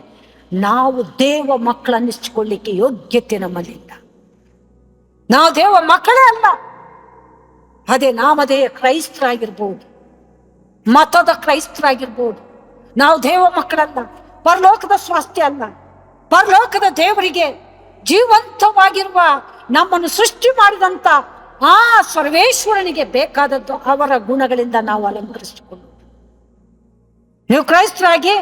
ನಾವು ದೇವ ಮಕ್ಕಳನ್ನಿಸಿಕೊಳ್ಳಿಕ್ಕೆ ಯೋಗ್ಯತೆ ನಮ್ಮಲ್ಲಿಲ್ಲ ನಾವು ದೇವ ಮಕ್ಕಳೇ ಅಲ್ಲ. ಅದೇ ನಾಮಧೇಯ ಕ್ರೈಸ್ತರಾಗಿರ್ಬೋದು, ಮತದ ಕ್ರೈಸ್ತರಾಗಿರ್ಬೋದು. ನಾವು ದೇವ ಮಕ್ಕಳಲ್ಲ, ಪರಲೋಕದ ಸ್ವಾಸ್ಥ್ಯ ಅಲ್ಲ. ಪರಲೋಕದ ದೇವರಿಗೆ ಜೀವಂತವಾಗಿರುವ ನಮ್ಮನ್ನು ಸೃಷ್ಟಿ ಮಾಡಿದಂತ ಆ ಸರ್ವೇಶ್ವರನಿಗೆ ಬೇಕಾದದ್ದು ಅವರ ಗುಣಗಳಿಂದ ನಾವು ಅಲಂಕರಿಸಿಕೊಂಡು ನೀವು ಕ್ರೈಸ್ತರಾಗಿ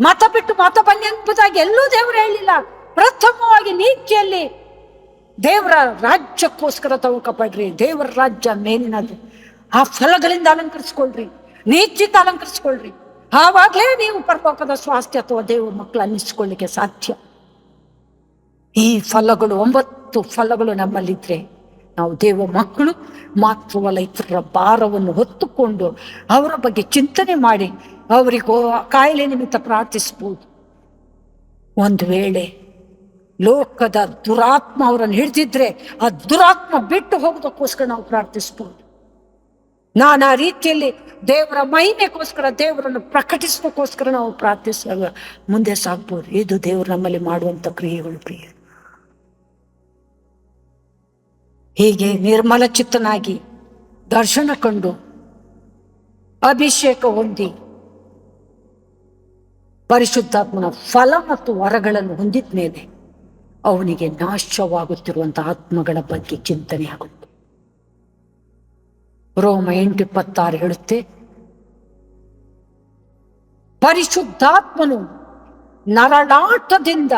ಮತ ಬಿಟ್ಟು ಮತ ಬನ್ನಿ ಎಂಬುದಾಗಿ ಎಲ್ಲೂ ದೇವರು ಹೇಳಿಲ್ಲ. ಪ್ರಥಮವಾಗಿ ನೀತಿಯಲ್ಲಿ ದೇವರ ರಾಜ್ಯಕ್ಕೋಸ್ಕರ ತವಕ ಪಡ್ರಿ ದೇವರ ರಾಜ್ಯ ಮೇಲಿನದು. ಆ ಫಲಗಳಿಂದ ಅಲಂಕರಿಸ್ಕೊಳ್ರಿ. ನೀತಿಯಿಂದ ಅಲಂಕರಿಸ್ಕೊಳ್ರಿ. ಆವಾಗಲೇ ನೀವು ಪರಲೋಕದ ಸ್ವಾಸ್ಥ್ಯ ಅಥವಾ ದೇವರ ಮಕ್ಕಳು ಅನ್ನಿಸ್ಕೊಳ್ಳಿಕ್ಕೆ ಸಾಧ್ಯ. ಈ ಫಲಗಳು ಒಂಬತ್ತು ಫಲಗಳು ನಮ್ಮಲ್ಲಿದ್ರೆ ನಾವು ದೇವ ಮಕ್ಕಳು ಮಾತ್ರವಲ್ಲ ಇತರರ ಭಾರವನ್ನು ಹೊತ್ತುಕೊಂಡು ಅವರ ಬಗ್ಗೆ ಚಿಂತನೆ ಮಾಡಿ ಅವರಿಗೆ ಕಾಯಿಲೆ ನಿಮಿತ್ತ ಪ್ರಾರ್ಥಿಸ್ಬೋದು ಒಂದು ವೇಳೆ ಲೋಕದ ದುರಾತ್ಮ ಅವರನ್ನು ಹಿಡಿದಿದ್ರೆ ಆ ದುರಾತ್ಮ ಬಿಟ್ಟು ಹೋಗೋದಕ್ಕೋಸ್ಕರ ನಾವು ಪ್ರಾರ್ಥಿಸ್ಬೋದು ನಾನಾ ರೀತಿಯಲ್ಲಿ ದೇವರ ಮಹಿಮೆಗೋಸ್ಕರ, ದೇವರನ್ನು ಪ್ರಕಟಿಸೋಕ್ಕೋಸ್ಕರ ನಾವು ಪ್ರಾರ್ಥಿಸುವಾಗ ಮುಂದೆ ಸಾಗ್ಬೋದು. ಇದು ದೇವರು ನಮ್ಮಲ್ಲಿ ಮಾಡುವಂಥ ಕ್ರಿಯೆಗಳು ಪ್ರಿಯ ಹೀಗೆ ನಿರ್ಮಲ ಚಿತ್ತನಾಗಿ ದರ್ಶನ ಕಂಡು ಅಭಿಷೇಕ ಹೊಂದಿ ಪರಿಶುದ್ಧಾತ್ಮನ ಫಲ ಮತ್ತು ವರಗಳನ್ನು ಹೊಂದಿದ ಮೇಲೆ ಅವನಿಗೆ ನಾಶವಾಗುತ್ತಿರುವಂತಹ ಆತ್ಮಗಳ ಬಗ್ಗೆ ಚಿಂತನೆ ಆಗುತ್ತೆ. ರೋಮ ಎಂಟು ಇಪ್ಪತ್ತಾರು ಹೇಳುತ್ತೆ, ಪರಿಶುದ್ಧಾತ್ಮನು ನರಳಾಟದಿಂದ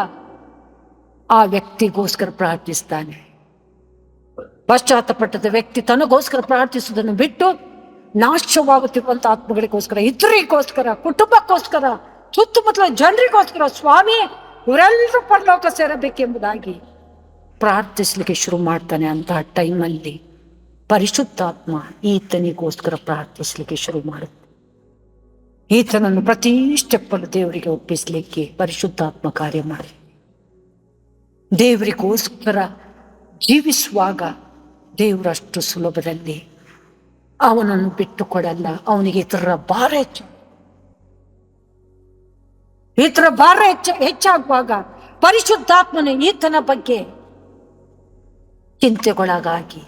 ಆ ವ್ಯಕ್ತಿಗೋಸ್ಕರ ಪ್ರಾರ್ಥಿಸ್ತಾನೆ. ಪಶ್ಚಾತ್ತಪಟ್ಟದ ವ್ಯಕ್ತಿ ತನಗೋಸ್ಕರ ಪ್ರಾರ್ಥಿಸುವುದನ್ನು ಬಿಟ್ಟು ನಾಶವಾಗುತ್ತಿರುವಂಥ ಆತ್ಮಗಳಿಗೋಸ್ಕರ ಇತರಿಗೋಸ್ಕರ ಕುಟುಂಬಕ್ಕೋಸ್ಕರ ಸುತ್ತಮುತ್ತಲ ಜನರಿಗೋಸ್ಕರ ಸ್ವಾಮಿ, ಇವರೆಲ್ಲರೂ ಪರಲೋಕ ಸೇರಬೇಕೆಂಬುದಾಗಿ ಪ್ರಾರ್ಥಿಸ್ಲಿಕ್ಕೆ ಶುರು ಮಾಡ್ತಾನೆ ಅಂತಹ ಟೈಮಲ್ಲಿ ಪರಿಶುದ್ಧಾತ್ಮ ಈತನಿಗೋಸ್ಕರ ಪ್ರಾರ್ಥಿಸ್ಲಿಕ್ಕೆ ಶುರು ಮಾಡುತ್ತೆ. ಈತನನ್ನು ಪ್ರತಿ ದೇವರಿಗೆ ಒಪ್ಪಿಸಲಿಕ್ಕೆ ಪರಿಶುದ್ಧಾತ್ಮ ಕಾರ್ಯ ಮಾಡಿ ದೇವರಿಗೋಸ್ಕರ ಜೀವಿಸುವಾಗ ದೇವರಷ್ಟು ಸುಲಭದಲ್ಲಿ ಅವನನ್ನು ಬಿಟ್ಟು ಕೊಡಲ್ಲ ಅವನಿಗೆ ಇತರರ ಭಾರ ಹೆಚ್ಚು. ಇತರ ಭಾರ ಹೆಚ್ಚ, ಹೆಚ್ಚಾಗುವಾಗ ಪರಿಶುದ್ಧಾತ್ಮನ ಈತನ ಬಗ್ಗೆ ಚಿಂತೆಗೊಳಗಾಗಿ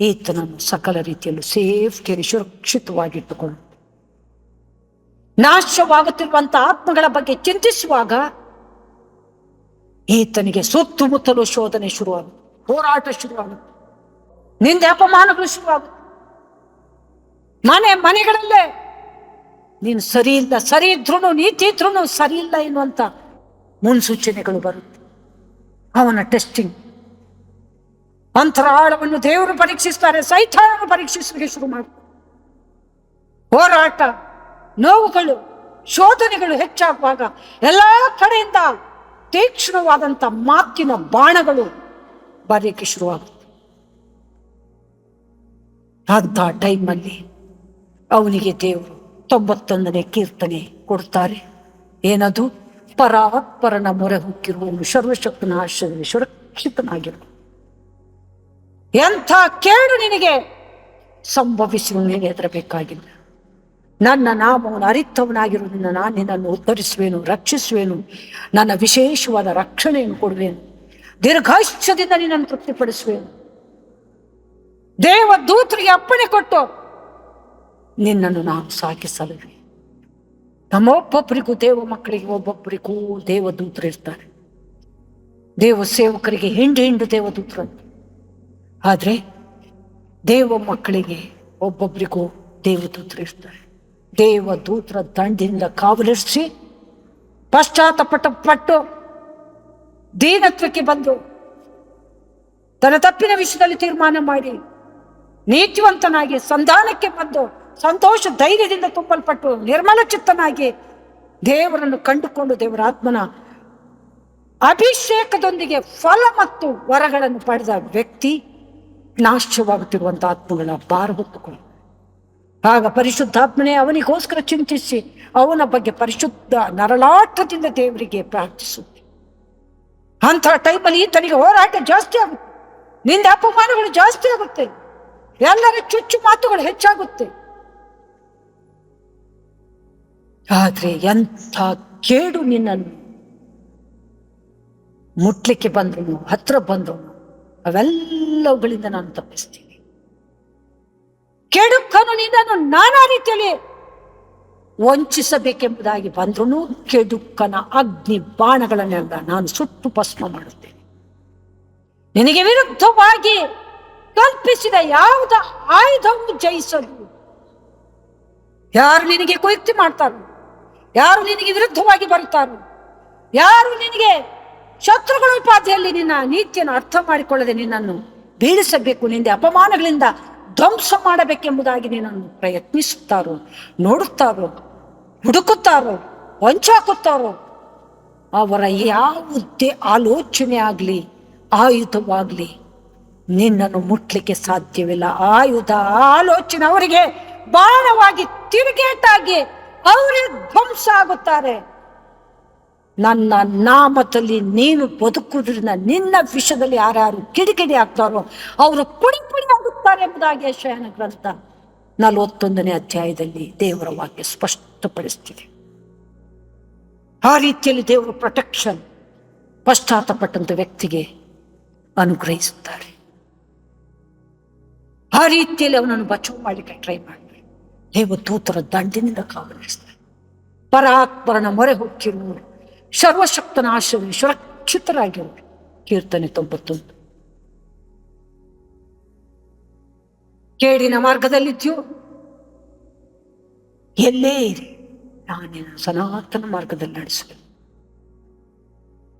ಈತನನ್ನು ಸಕಲ ರೀತಿಯಲ್ಲೂ ಸೇಫ್ಟಿಯಲ್ಲಿ ಸುರಕ್ಷಿತವಾಗಿಟ್ಟುಕೊಂಡು ನಾಶವಾಗುತ್ತಿರುವಂತ ಆತ್ಮಗಳ ಬಗ್ಗೆ ಚಿಂತಿಸುವಾಗ ಈತನಿಗೆ ಸುತ್ತಮುತ್ತಲು ಶೋಧನೆ ಶುರುವಾಗುತ್ತೆ ಹೋರಾಟ ಶುರುವಾಗುತ್ತೆ ನಿಂದೆ ಅಪಮಾನಗಳು ಶುರುವಾಗುತ್ತೆ. ಮನೆ, ಮನೆಗಳಲ್ಲೇ ನೀನು ಸರಿ ಇಲ್ಲ, ಸರಿ ಇದ್ರೂ ನೀತಿ ಇದ್ರೂ ಸರಿ ಇಲ್ಲ ಎನ್ನುವಂತ ಮುನ್ಸೂಚನೆಗಳು ಬರುತ್ತೆ. ಅವನ ಟೆಸ್ಟಿಂಗ್ ಅಂತರಾಳವನ್ನು ದೇವರು ಪರೀಕ್ಷಿಸ್ತಾರೆ ಸೈತಾನನ್ನು ಪರೀಕ್ಷಿಸಲಿಕ್ಕೆ ಶುರು ಮಾಡ. ಹೋರಾಟ, ನೋವುಗಳು, ಶೋಧನೆಗಳು ಹೆಚ್ಚಾಗುವಾಗ ಎಲ್ಲ ಕಡೆಯಿಂದ ತೀಕ್ಷ್ಣವಾದಂಥ ಮಾತಿನ ಬಾಣಗಳು ಬರಲಿಕ್ಕೆ ಶುರುವಾಗುತ್ತೆ ಅಂಥ ಟೈಮಲ್ಲಿ ಅವನಿಗೆ ದೇವರು ತೊಂಬತ್ತೊಂದನೇ ಕೀರ್ತನೆ ಕೊಡ್ತಾರೆ. ಏನದು? ಪರಾತ್ಪರನ ಮೊರೆ ಹೊಕ್ಕಿರುವನು ಸರ್ವಶಕ್ತನ ಆಶ್ರಯದಲ್ಲಿ ಸುರಕ್ಷಿತನಾಗಿರು ಎಂಥ ಕೇಡು ನಿನಗೆ ಸಂಭವಿಸುವ ನೀನು ಹೆದರಬೇಕಾಗಿಲ್ಲ. ನನ್ನ ನಾಮವನ್ನು ಅರಿತವನಾಗಿರುವುದರಿಂದ ನಾನು ನಿನ್ನನ್ನು ಉದ್ಧರಿಸುವೇನು ರಕ್ಷಿಸುವೆನು, ನನ್ನ ವಿಶೇಷವಾದ ರಕ್ಷಣೆಯನ್ನು ಕೊಡುವೆನು, ದೀರ್ಘಾಯುಷ್ಯದಿಂದ ನಿನ್ನನ್ನು ತೃಪ್ತಿಪಡಿಸುವೆನು. ದೇವ ದೂತರಿಗೆ ಅಪ್ಪಣೆ ಕೊಟ್ಟು, ನಿನ್ನನ್ನು ನಾನು ಸಾಗಿಸಲುವೆ ನಮ್ಮೊಬ್ಬೊಬ್ಬರಿಗೂ ದೇವ ಮಕ್ಕಳಿಗೆ ಒಬ್ಬೊಬ್ಬರಿಗೂ ದೇವದೂತರು ಇರ್ತಾರೆ. ದೇವ ಸೇವಕರಿಗೆ ಹಿಂಡು ಹಿಂಡು ದೇವದೂತರು ಆದರೆ ದೇವ ಮಕ್ಕಳಿಗೆ ಒಬ್ಬೊಬ್ಬರಿಗೂ ದೇವದೂತರು ಇರ್ತಾರೆ. ದೇವದೂತರ ದಂಡಿಂದ ಕಾವಲಿರಿಸಿ, ಪಶ್ಚಾತ್ತಪಟ್ಟ ಪಟ್ಟು ದೀನತ್ವಕ್ಕೆ ಬಂದು, ತನ್ನ ತಪ್ಪಿನ ವಿಷಯದಲ್ಲಿ ತೀರ್ಮಾನ ಮಾಡಿ ನೀತಿವಂತನಾಗಿ ಸಂಧಾನಕ್ಕೆ ಬಂದು ಸಂತೋಷ ಧೈರ್ಯದಿಂದ ತುಂಬಲ್ಪಟ್ಟು ನಿರ್ಮಲ ಚಿತ್ತನಾಗಿ ದೇವರನ್ನು ಕಂಡುಕೊಂಡು ದೇವರ ಆತ್ಮನ ಅಭಿಷೇಕದೊಂದಿಗೆ ಫಲ ಮತ್ತು ವರಗಳನ್ನು ಪಡೆದ ವ್ಯಕ್ತಿ ನಾಶವಾಗುತ್ತಿರುವಂಥ ಆತ್ಮಗಳ ಭಾರ ಹೊತ್ತುಕೊಂಡು ಆಗ ಪರಿಶುದ್ಧಾತ್ಮನೇ ಅವನಿಗೋಸ್ಕರ ಚಿಂತಿಸಿ ಅವನ ಬಗ್ಗೆ ಪರಿಶುದ್ಧ ನರಳಾಟದಿಂದ ದೇವರಿಗೆ ಪ್ರಾರ್ಥಿಸುತ್ತೆ. ಅಂತಹ ಟೈಮಲ್ಲಿ ಈತನಿಗೆ ಹೋರಾಟ ಜಾಸ್ತಿ ಆಗುತ್ತೆ. ನಿಂದ ಅಪಮಾನಗಳು ಜಾಸ್ತಿ ಆಗುತ್ತೆ. ಎಲ್ಲರ ಚುಚ್ಚು ಮಾತುಗಳು ಹೆಚ್ಚಾಗುತ್ತೆ. ಆದ್ರೆ ಎಂಥ ಕೇಡು ನಿನ್ನನ್ನು ಮುಟ್ಲಿಕ್ಕೆ ಬಂದ್ರು ಹತ್ರ ಬಂದ್ರು ಅವೆಲ್ಲವುಗಳಿಂದ ನಾನು ತಪ್ಪಿಸ್ತೀನಿ. ಕೆಡುಕನು ನಿನ್ನನ್ನು ನಾನಾ ರೀತಿಯಲ್ಲಿ ವಂಚಿಸಬೇಕೆಂಬುದಾಗಿ ಬಂದ್ರೂ ಕೆಡುಕನ ಅಗ್ನಿ ಬಾಣಗಳನ್ನೆಲ್ಲ ನಾನು ಸುಟ್ಟು ಭಸ್ಮ ಮಾಡುತ್ತೇನೆ. ನಿನಗೆ ವಿರುದ್ಧವಾಗಿ ಕಲ್ಪಿಸಿದ ಯಾವುದ ಆಯುಧವನ್ನು ಜಯಿಸಲು? ಯಾರು ನಿನಗೆ ಕುಯುಕ್ತಿ ಮಾಡ್ತಾರೋ? ಯಾರು ನಿನಗೆ ವಿರುದ್ಧವಾಗಿ ಬರುತ್ತಾರೋ? ಯಾರು ನಿನಗೆ ಶತ್ರುಗಳ ಉಪಾಧಿಯಲ್ಲಿ ನಿನ್ನ ನೀತಿಯನ್ನು ಅರ್ಥ ಮಾಡಿಕೊಳ್ಳದೆ ನಿನ್ನನ್ನು ಬೀಳಿಸಬೇಕು, ನಿಂದೆ ಅಪಮಾನಗಳಿಂದ ಧ್ವಂಸ ಮಾಡಬೇಕೆಂಬುದಾಗಿ ನಿನ್ನನ್ನು ಪ್ರಯತ್ನಿಸುತ್ತಾರೋ, ನೋಡುತ್ತಾರೋ, ಹುಡುಕುತ್ತಾರೋ ವಂಚಾಕುತ್ತಾರೋ ಅವರ ಯಾವುದೇ ಆಲೋಚನೆ ಆಗಲಿ ಆಯುಧವಾಗಲಿ ನಿನ್ನನ್ನು ಮುಟ್ಲಿಕ್ಕೆ ಸಾಧ್ಯವಿಲ್ಲ. ಆಯುಧ ಆಲೋಚನೆ ಅವರಿಗೆ ಬಾಣವಾಗಿ ತಿರುಗೇಟಾಗಿ ಅವರೇ ಧ್ವಂಸ ಆಗುತ್ತಾರೆ. ನನ್ನ ನಾಮದಲ್ಲಿ ನೀನು ಬದುಕುದ್ರಿಂದ ನಿನ್ನ ವಿಷಯದಲ್ಲಿ ಯಾರ್ಯಾರು ಕಿಡಿಕಿಡಿ ಆಗ್ತಾರೋ ಅವರು ಪುಡಿ ಪುಡಿ ಆಗುತ್ತಾರೆ ಎಂಬುದಾಗಿ ಶಯನ ಗ್ರಂಥ ನಲವತ್ತೊಂದನೇ ಅಧ್ಯಾಯದಲ್ಲಿ ದೇವರ ವಾಕ್ಯ ಸ್ಪಷ್ಟಪಡಿಸ್ತಿದೆ ಆ ರೀತಿಯಲ್ಲಿ ದೇವರು ಪ್ರೊಟೆಕ್ಷನ್ ಪಶ್ಚಾತ್ತಪಟ್ಟಂತ ವ್ಯಕ್ತಿಗೆ ಅನುಗ್ರಹಿಸುತ್ತಾರೆ. ಆ ರೀತಿಯಲ್ಲಿ ಅವನನ್ನು ಬಚಾವ್ ಮಾಡಲಿಕ್ಕೆ ಟ್ರೈ ಮಾಡಿದ್ರು ದೇವದೂತರ ದಂಡಿನಿಂದ ಕಾವಲಿಸ್ತಾರೆ. ಪರಾತ್ಪರನ ಮೊರೆ ಹೊಕ್ಕಿರುವವರು ಸರ್ವಶಕ್ತನ ಆಶ್ರಯ ಸುರಕ್ಷಿತರಾಗಿರುವರು ಕೀರ್ತನೆ ತೊಂಬತ್ತೊಂದು. ಕೇಡಿನ ಮಾರ್ಗದಲ್ಲಿದ್ಯೋ? ಎಲ್ಲೇ ಇರಿ. ನಾನಿನ ಸನಾತನ ಮಾರ್ಗದಲ್ಲಿ ನಡೆಸಲು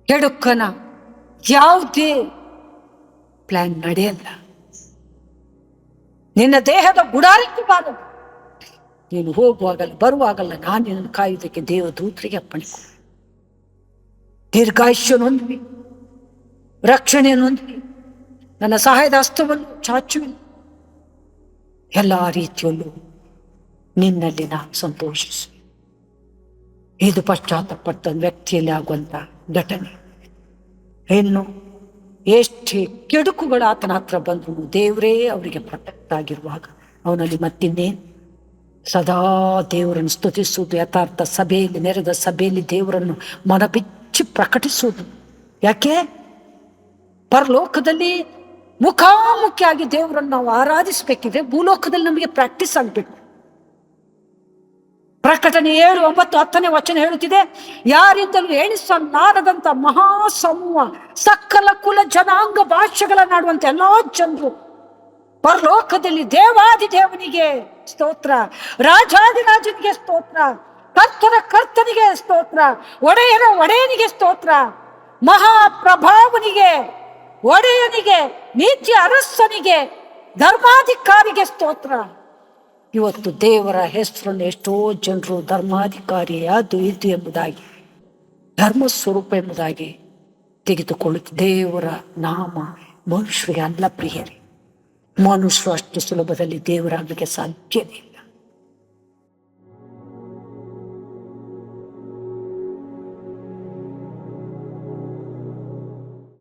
ಕೆಡುಕನ ಯಾವುದೇ ಪ್ಲಾನ್ ನಡೆಯಲ್ಲ. ನಿನ್ನ ದೇಹದ ಗುಡಾರಕ್ಕೂ ನೀನು ಹೋಗುವಾಗಲ್ಲ ಬರುವಾಗಲ್ಲ ನಾನು ನಿನ್ನನ್ನು ಕಾಯುವುದಕ್ಕೆ ದೇವದೂತರಿಗೆ ಅಪ್ಪಣೆ ದೀರ್ಘಾಯುಷ್ಯನೊಂದಿಗೆ ರಕ್ಷಣೆಯನ್ನೊಂದಿಗೆ ನನ್ನ ಸಹಾಯದ ಹಸ್ತವನ್ನು ಚಾಚುವೆ. ಎಲ್ಲ ರೀತಿಯಲ್ಲೂ ನಿನ್ನಲ್ಲಿ ನಾನು ಸಂತೋಷಿಸು ಇದು ಪಶ್ಚಾತ್ತಪಟ್ಟ ವ್ಯಕ್ತಿಯಲ್ಲಿ ಆಗುವಂಥ ಘಟನೆ. ಇನ್ನು ಎಷ್ಟೇ ಕೆಡುಕುಗಳು ಆತನ ಹತ್ರ ಬಂದ್ರು, ದೇವರೇ ಅವರಿಗೆ ಪ್ರೊಟೆಕ್ಟ್ ಆಗಿರುವಾಗ ಅವನಲ್ಲಿ ಮತ್ತಿನ್ನೇ? ಸದಾ ದೇವರನ್ನು ಸ್ತುತಿಸುವುದು, ಯಥಾರ್ಥ ಸಭೆಯಲ್ಲಿ, ನೆರೆದ ಸಭೆಯಲ್ಲಿ ದೇವರನ್ನು ಮನಬಿಚ್ಚಿ ಪ್ರಕಟಿಸುವುದು. ಯಾಕೆ? ಪರಲೋಕದಲ್ಲಿ ಮುಖಾಮುಖಿಯಾಗಿ ದೇವರನ್ನು ನಾವು ಆರಾಧಿಸಬೇಕಿದ್ರೆ ಭೂಲೋಕದಲ್ಲಿ ನಮಗೆ ಪ್ರಾಕ್ಟೀಸ್ ಆಗಬೇಕು. ಪ್ರಕಟಣೆ ಏಳು ಒಂಬತ್ತು ಹತ್ತನೇ ವಚನ ಹೇಳುತ್ತಿದೆ, ಯಾರಿಂದಲೂ ಎಣಿಸಲಾರದಂತ ಮಹಾಸಮೂಹ, ಸಕಲ ಕುಲ ಜನಾಂಗ ಭಾಷೆಗಳನ್ನಾಡುವಂತ ಎಲ್ಲಾ ಜನರು ಪರಲೋಕದಲ್ಲಿ ದೇವಾದಿ ದೇವನಿಗೆ ಸ್ತೋತ್ರ ರಾಜಾದಿರಾಜನಿಗೆ ಸ್ತೋತ್ರ, ಕರ್ತನ ಕರ್ತನಿಗೆ ಸ್ತೋತ್ರ, ಒಡೆಯರ ಒಡೆಯನಿಗೆ ಸ್ತೋತ್ರ, ಮಹಾಪ್ರಭಾವನಿಗೆ, ಒಡೆಯನಿಗೆ, ನೀತಿ ಅರಸನಿಗೆ, ಧರ್ಮಾಧಿಕಾರಿಗೆ ಸ್ತೋತ್ರ. ಇವತ್ತು ದೇವರ ಹೆಸರನ್ನು ಎಷ್ಟೋ ಜನರು ಧರ್ಮಾಧಿಕಾರಿ ಅದು ಇದು ಎಂಬುದಾಗಿ, ಧರ್ಮ ಸ್ವರೂಪ ಎಂಬುದಾಗಿ ತೆಗೆದುಕೊಳ್ಳುತ್ತೆ. ದೇವರ ನಾಮ ಮನುಷ್ಯರಿಗೆ ಅಲ್ಲ ಪ್ರಿಯರಿ. ಮನುಷ್ಯರು ಅಷ್ಟು ಸುಲಭದಲ್ಲಿ ದೇವರಾಗಲಿಕ್ಕೆ ಸಾಧ್ಯವೇ